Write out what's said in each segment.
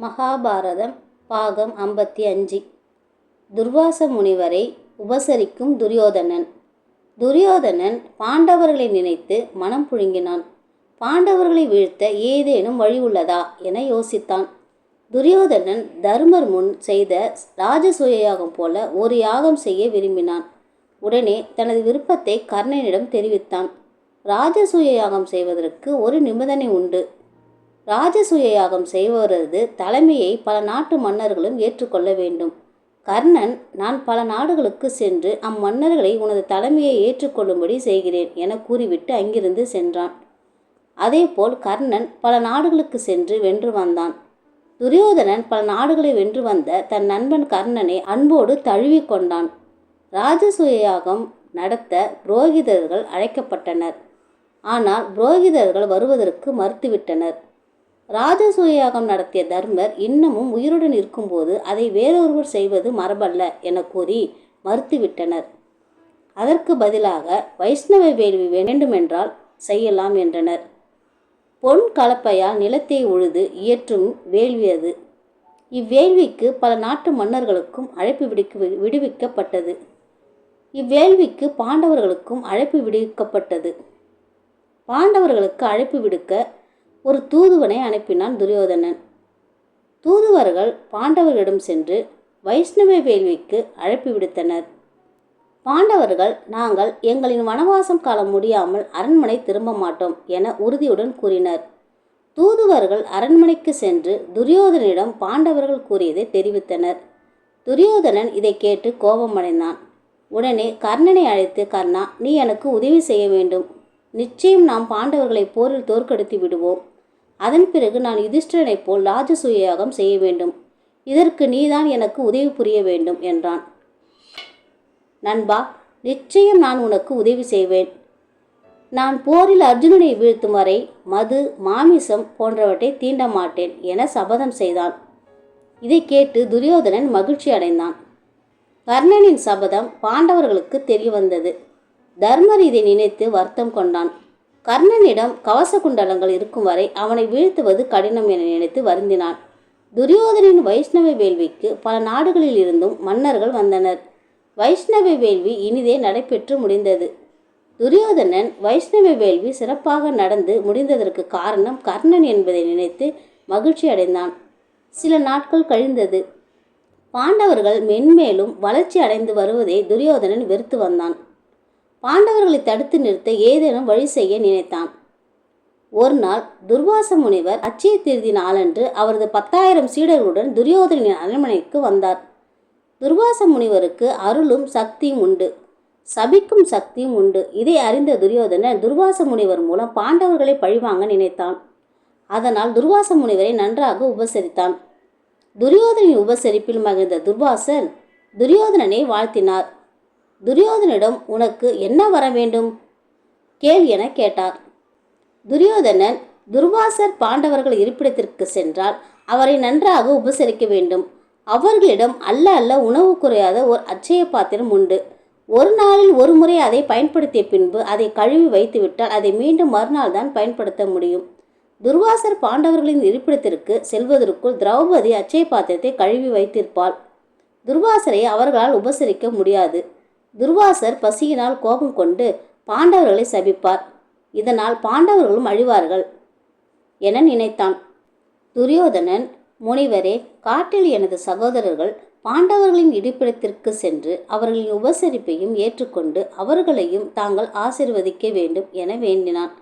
மகாபாரதம் பாகம் ஐம்பத்தி அஞ்சு. துர்வாச முனிவரை உபசரிக்கும் துரியோதனன். துரியோதனன் பாண்டவர்களை நினைத்து மனம் புழுங்கினான். பாண்டவர்களை வீழ்த்த ஏதேனும் வழி உள்ளதா என யோசித்தான். துரியோதனன் தர்மர் முன் செய்த ராஜசூய யாகம் போல ஒரு யாகம் செய்ய விரும்பினான். உடனே தனது விருப்பத்தை கர்ணனிடம் தெரிவித்தான். ராஜசூய யாகம் செய்வதற்கு ஒரு நிபந்தனை உண்டு. ராஜசூய யாகம் செய்வரது தலைமையை பல நாட்டு மன்னர்களும் ஏற்றுக்கொள்ள வேண்டும். கர்ணன் நான் பல நாடுகளுக்கு சென்று அம்மன்னர்களை உனது தலைமையை ஏற்றுக்கொள்ளும்படி செய்கிறேன் என கூறிவிட்டு அங்கிருந்து சென்றான். அதேபோல் கர்ணன் பல நாடுகளுக்கு சென்று வென்று வந்தான். துரியோதனன் பல நாடுகளை வென்று வந்த தன் நண்பன் கர்ணனை அன்போடு தழுவி கொண்டான். ராஜசூய யாகம் நடத்த புரோகிதர்கள் அழைக்கப்பட்டனர். ஆனால் புரோகிதர்கள் வருவதற்கு மறுத்துவிட்டனர். ராஜசூயாகம் நடத்திய தர்மர் இன்னமும் உயிருடன் இருக்கும்போது அதை வேறொருவர் செய்வது மரபல்ல என கூறி மறுத்துவிட்டனர். அதற்கு பதிலாக வைஷ்ணவ வேள்வி வேண்டுமென்றால் செய்யலாம் என்றனர். பொன் கலப்பையால் நிலத்தை உழுது இயற்றும் வேள்வி அது இவ்வேள்விக்கு பல நாட்டு மன்னர்களுக்கும் அழைப்பு விடுக்க விடுவிக்கப்பட்டது. இவ்வேள்விக்கு பாண்டவர்களுக்கும் அழைப்பு விடுவிக்கப்பட்டது பாண்டவர்களுக்கு அழைப்பு விடுக்க ஒரு தூதுவனை அனுப்பினான் துரியோதனன். தூதுவர்கள் பாண்டவர்களிடம் சென்று வைஷ்ணவ வேள்விக்கு அழைப்பு விடுத்தனர். பாண்டவர்கள் நாங்கள் எங்களின் வனவாசம் காலம் முடியாமல் அரண்மனை திரும்ப மாட்டோம் என உறுதியுடன் கூறினர். தூதுவர்கள் அரண்மனைக்கு சென்று துரியோதனிடம் பாண்டவர்கள் கூறியதை தெரிவித்தனர். துரியோதனன் இதை கேட்டு கோபமடைந்தான். உடனே கர்ணனை அழைத்து கர்ணா நீ எனக்கு உதவி செய்ய வேண்டும். நிச்சயம் நாம் பாண்டவர்களை போரில் தோற்கடித்து விடுவோம். அதன் பிறகு நான் யுதிஷ்டரனைப் போல் ராஜசூயாகம் செய்ய வேண்டும். இதற்கு நீதான் எனக்கு உதவி புரிய வேண்டும் என்றான். நண்பா நிச்சயம் நான் உனக்கு உதவி செய்வேன். நான் போரில் அர்ஜுனனை வீழ்த்தும் வரை மது மாமிசம் போன்றவற்றை தீண்ட மாட்டேன் என சபதம் செய்தான். இதை கேட்டு துரியோதனன் மகிழ்ச்சி அடைந்தான். கர்ணனின் சபதம் பாண்டவர்களுக்கு தெரிய வந்தது தர்மர் இதை நினைத்து வருத்தம் கொண்டான். கர்ணனிடம் கவச குண்டலங்கள் இருக்கும் வரை அவனை வீழ்த்துவது கடினம் என நினைத்து வருந்தினான். துரியோதனின் வைஷ்ணவ வேள்விக்கு பல நாடுகளில் இருந்தும் மன்னர்கள் வந்தனர். வைஷ்ணவ வேள்வி இனிதே நடைபெற்று முடிந்தது. துரியோதனன் வைஷ்ணவ வேள்வி சிறப்பாக நடந்து முடிந்ததற்கு காரணம் கர்ணன் என்பதை நினைத்து மகிழ்ச்சி அடைந்தான். சில நாட்கள் கழிந்தது. பாண்டவர்கள் மென்மேலும் வளர்ச்சி அடைந்து வருவதை துரியோதனன் வெறுத்து வந்தான். பாண்டவர்களை தடுத்து நிறுத்த ஏதேனும் வழி செய்ய நினைத்தான். ஒரு நாள் துர்வாச முனிவர் அச்சய திருதி நாளன்று அவரது பத்தாயிரம் சீடர்களுடன் துரியோதனின் அரண்மனைக்கு வந்தார். துர்வாச முனிவருக்கு அருளும் சக்தியும் உண்டு. சபிக்கும் சக்தியும் உண்டு. இதை அறிந்த துரியோதனன் துர்வாச முனிவர் மூலம் பாண்டவர்களை பழிவாங்க நினைத்தான். அதனால் துர்வாச முனிவரை நன்றாக உபசரித்தான். துரியோதனின் உபசரிப்பில் மகிழ்ந்த துர்வாசன் துரியோதனனை வாழ்த்தினார். துரியோதனிடம் உனக்கு என்ன வர வேண்டும்? கேள் என கேட்டார். துரியோதனன் துர்வாசர் பாண்டவர்கள் இருப்பிடத்திற்கு சென்றால் அவரை நன்றாக உபசரிக்க வேண்டும். அவர்களிடம் அல்ல அல்ல உணவு குறையாத ஒரு அச்சய பாத்திரம் உண்டு. ஒரு நாளில் ஒரு முறை அதை பயன்படுத்திய பின்பு அதை கழுவி வைத்துவிட்டால் அதை மீண்டும் மறுநாள் தான் பயன்படுத்த முடியும். துர்வாசர் பாண்டவர்களின் இருப்பிடத்திற்கு செல்வதற்குள் திரௌபதி அச்சய பாத்திரத்தை கழுவி வைத்திருப்பாள். துர்வாசரை அவர்களால் உபசரிக்க முடியாது. துர்வாசர் பசியினால் கோபம் கொண்டு பாண்டவர்களை சபிப்பார். இதனால் பாண்டவர்களும் அழிவார்கள் என நினைத்தான். துரியோதனன் முனிவரே காட்டில் எனது சகோதரர்கள் பாண்டவர்களின் இடிப்பிடத்திற்கு சென்று அவர்களின் உபசரிப்பையும் ஏற்றுக்கொண்டு அவர்களையும் தாங்கள் ஆசிர்வதிக்க வேண்டும் என வேண்டினான்.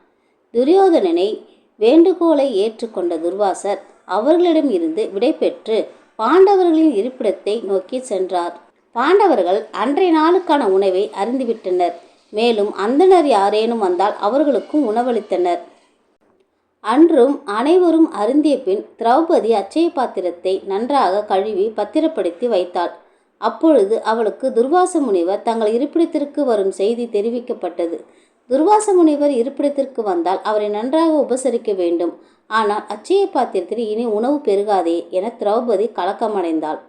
துரியோதனனை வேண்டுகோளை ஏற்றுக்கொண்ட துர்வாசர் அவர்களிடம் இருந்து விடைபெற்று பாண்டவர்களின் இருப்பிடத்தை நோக்கி சென்றார். பாண்டவர்கள் அன்றைய நாளுக்கான உணவை அறிந்துவிட்டனர். மேலும் அந்தனர் யாரேனும் வந்தால் அவர்களுக்கும் உணவளித்தனர். அன்றும் அனைவரும் அருந்திய பின் திரௌபதி அச்சய பாத்திரத்தை நன்றாக கழுவி பத்திரப்படுத்தி வைத்தாள். அப்பொழுது அவளுக்கு துர்வாச முனிவர் தங்கள் இருப்பிடத்திற்கு வரும் செய்தி தெரிவிக்கப்பட்டது. துர்வாச முனிவர் இருப்பிடத்திற்கு வந்தால் அவரை நன்றாக உபசரிக்க வேண்டும். ஆனால் அச்சய பாத்திரத்தில் இனி உணவு பெருகாதே என திரௌபதி கலக்கமடைந்தாள்.